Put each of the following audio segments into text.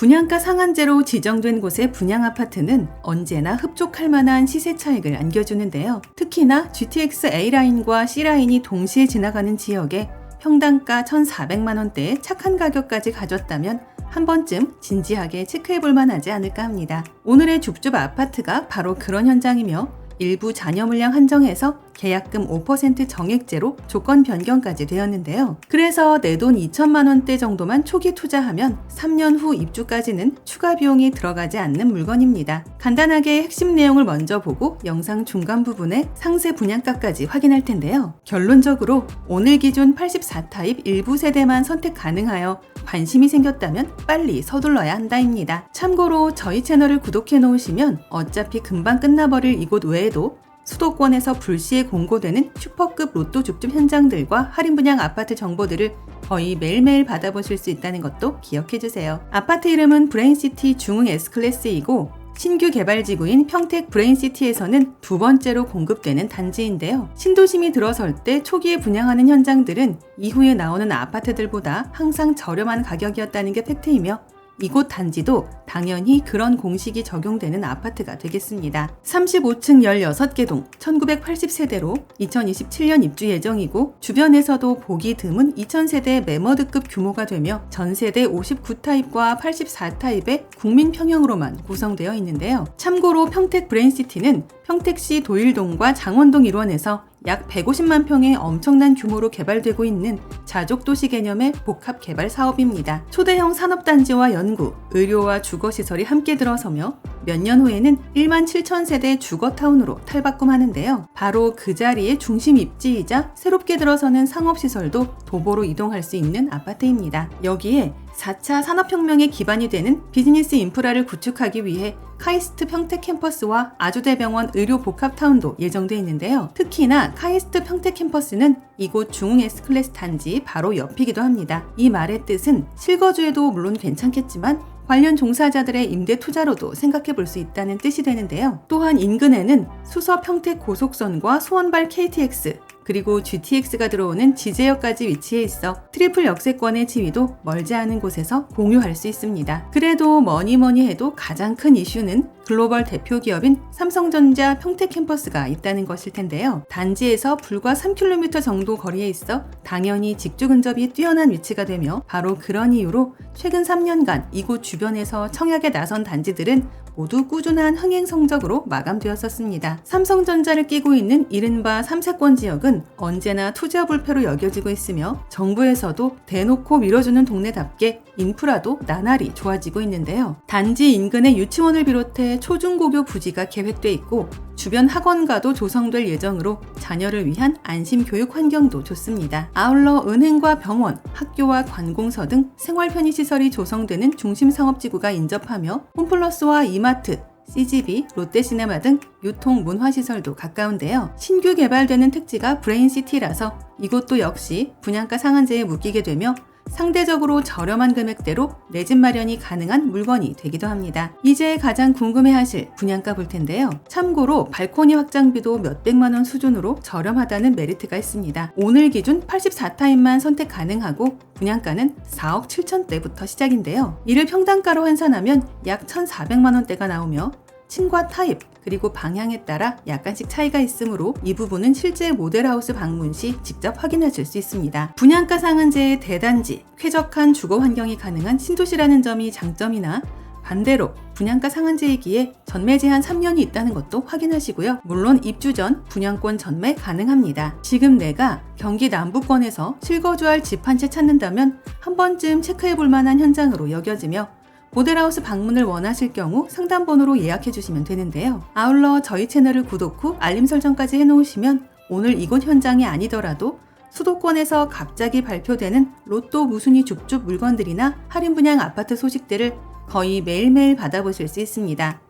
분양가 상한제로 지정된 곳의 분양 아파트는 언제나 흡족할 만한 시세 차익을 안겨주는데요. 특히나 GTX A라인과 C라인이 동시에 지나가는 지역에 평당가 1,400만 원대의 착한 가격까지 가졌다면 한 번쯤 진지하게 체크해 볼 만하지 않을까 합니다. 오늘의 줍줍 아파트가 바로 그런 현장이며 일부 잔여 물량 한정해서 계약금 5% 정액제로 조건 변경까지 되었는데요. 그래서 내 돈 2천만 원대 정도만 초기 투자하면 3년 후 입주까지는 추가 비용이 들어가지 않는 물건입니다. 간단하게 핵심 내용을 먼저 보고 영상 중간 부분에 상세 분양가까지 확인할 텐데요. 결론적으로 오늘 기준 84타입 일부 세대만 선택 가능하여 관심이 생겼다면 빨리 서둘러야 한다입니다. 참고로 저희 채널을 구독해 놓으시면 어차피 금방 끝나버릴 이곳 외에 도 수도권에서 불시에 공고되는 슈퍼급 로또 줍줍 현장들과 할인 분양 아파트 정보들을 거의 매일매일 받아보실 수 있다는 것도 기억해 주세요. 아파트 이름은 브레인시티 중흥 S클래스이고 신규 개발 지구인 평택 브레인시티에서는 두 번째로 공급되는 단지인데요. 신도심이 들어설 때 초기에 분양하는 현장들은 이후에 나오는 아파트들보다 항상 저렴한 가격이었다는 게 팩트이며 이곳 단지도 당연히 그런 공식이 적용되는 아파트가 되겠습니다. 35층 16개 동 1980세대로 2027년 입주 예정이고 주변에서도 보기 드문 2000세대 매머드급 규모가 되며 전세대 59타입과 84타입의 국민 평형으로만 구성되어 있는데요. 참고로 평택 브레인시티는 평택시 도일동과 장원동 일원에서 약 150만 평의 엄청난 규모로 개발되고 있는 자족 도시 개념의 복합 개발 사업입니다. 초대형 산업단지와 연구, 의료와 주거시설이 함께 들어서며 몇 년 후에는 1만 7천 세대 주거타운으로 탈바꿈하는데요. 바로 그 자리에 중심 입지이자 새롭게 들어서는 상업시설도 도보로 이동할 수 있는 아파트입니다. 여기에 4차 산업혁명의 기반이 되는 비즈니스 인프라를 구축하기 위해 카이스트 평택 캠퍼스와 아주대병원 의료 복합타운도 예정돼 있는데요. 특히나 카이스트 평택 캠퍼스는 이곳 중흥 S클래스 단지 바로 옆이기도 합니다. 이 말의 뜻은 실거주에도 물론 괜찮겠지만 관련 종사자들의 임대 투자로도 생각해 볼 수 있다는 뜻이 되는데요. 또한 인근에는 수서 평택 고속선과 수원발 KTX, 그리고 GTX가 들어오는 지제역까지 위치해 있어 트리플 역세권의 지위도 멀지 않은 곳에서 공유할 수 있습니다. 그래도 뭐니 뭐니 해도 가장 큰 이슈는 글로벌 대표 기업인 삼성전자 평택 캠퍼스가 있다는 것일 텐데요. 단지에서 불과 3km 정도 거리에 있어 당연히 직주 근접이 뛰어난 위치가 되며 바로 그런 이유로 최근 3년간 이곳 주변에서 청약에 나선 단지들은 모두 꾸준한 흥행 성적으로 마감되었었습니다. 삼성전자를 끼고 있는 이른바 삼세권 지역은 언제나 투자 불패로 여겨지고 있으며 정부에서도 대놓고 밀어주는 동네답게 인프라도 나날이 좋아지고 있는데요. 단지 인근의 유치원을 비롯해 초중고교 부지가 계획돼 있고 주변 학원가도 조성될 예정으로 자녀를 위한 안심 교육 환경도 좋습니다. 아울러 은행과 병원, 학교와 관공서 등 생활 편의 시설이 조성되는 중심 상업지구가 인접하며 홈플러스와 이마트, CGV, 롯데시네마 등 유통 문화시설도 가까운데요. 신규 개발되는 택지가 브레인시티라서 이곳도 역시 분양가 상한제에 묶이게 되며 상대적으로 저렴한 금액대로 내 집 마련이 가능한 물건이 되기도 합니다. 이제 가장 궁금해하실 분양가 볼 텐데요. 참고로 발코니 확장비도 몇백만 원 수준으로 저렴하다는 메리트가 있습니다. 오늘 기준 84타입만 선택 가능하고 분양가는 4억 7천대부터 시작인데요. 이를 평당가로 환산하면 약 1,400만 원대가 나오며 층과 타입, 그리고 방향에 따라 약간씩 차이가 있으므로 이 부분은 실제 모델하우스 방문 시 직접 확인하실 수 있습니다. 분양가 상한제의 대단지, 쾌적한 주거 환경이 가능한 신도시라는 점이 장점이나 반대로 분양가 상한제이기에 전매 제한 3년이 있다는 것도 확인하시고요. 물론 입주 전 분양권 전매 가능합니다. 지금 내가 경기 남부권에서 실거주할 집 한 채 찾는다면 한 번쯤 체크해 볼 만한 현장으로 여겨지며 모델하우스 방문을 원하실 경우 상담번호로 예약해 주시면 되는데요. 아울러 저희 채널을 구독 후 알림 설정까지 해놓으시면 오늘 이곳 현장이 아니더라도 수도권에서 갑자기 발표되는 로또 무순위 줍줍 물건들이나 할인 분양 아파트 소식들을 거의 매일매일 받아보실 수 있습니다.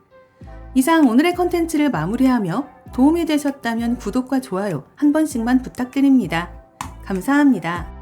이상 오늘의 컨텐츠를 마무리하며 도움이 되셨다면 구독과 좋아요 한 번씩만 부탁드립니다. 감사합니다.